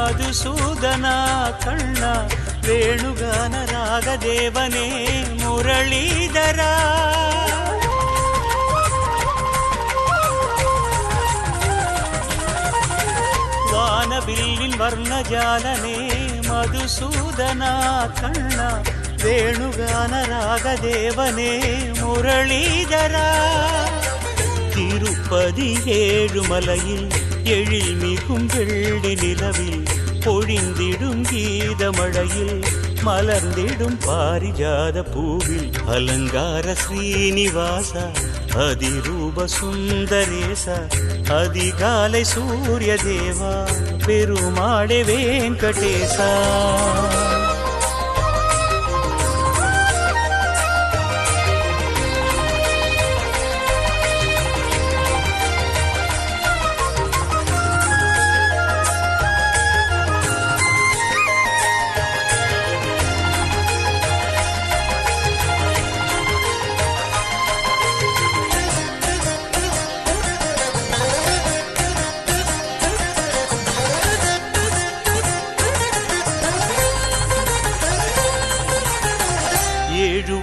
ಮಧುಸೂದನ ಕಣ್ಣ ವೇಣುಗಾನ ರಾಗದೇವನೇ ಮುರಳೀಧರ ವಾನಬಿಲ್ಲಿನ್ ವರ್ಣಜಾಲನೆ ಮಧುಸೂದನ ಕಣ್ಣ ವೇಣುಗಾನ ராகதேவனே முரளிதர திருப்பதி மலையில் எழில் மிகும் வெள்ளி நிலவில் பொழிந்திடும் கீதமழையில் மலர்ந்திடும் பாரிஜாத பூவில் அலங்கார ஸ்ரீனிவாசா அதிரூப சுந்தரேச அதிகாலை சூரிய தேவா பெருமாடே வெங்கடேசா.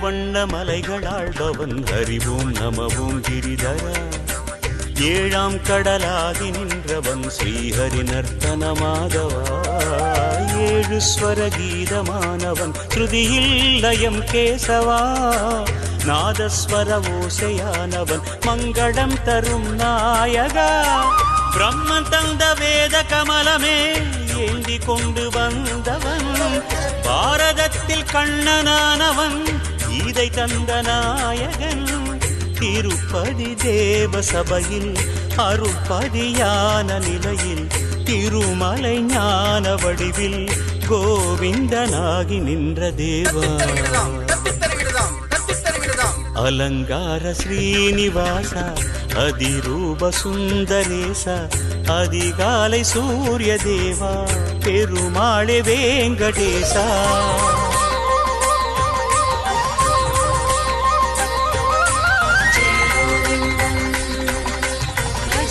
வண்ண மலைகளாழ்பவன் அறிவும் நமவும் கிரிதரா. ஏழாம் கடலாகி நின்றவன் ஸ்ரீஹரி நர்த்தன மாதவா ஏழு ஸ்வர கீதமானவன் ஸ்ருதியில் லயம் கேசவா. நாதஸ்வர ஓசையானவன் மங்களம் தரும் நாயகா. பிரம்மன் தந்த வேத கமலமே ஏந்தி கொண்டு வந்தவன். பாரதத்தில் கண்ணனானவன் விடை தந்த நாயகன் திருப்பதி தேவ சபையில் அருள்பதியான நிலையில் திருமலை ஞான வடிவில் கோவிந்தனாகி நின்ற தேவா. அலங்கார ஸ்ரீனிவாச அதிரூப சுந்தரேச அதிகாலை சூரிய தேவா பெருமாளே வேங்கடேசா.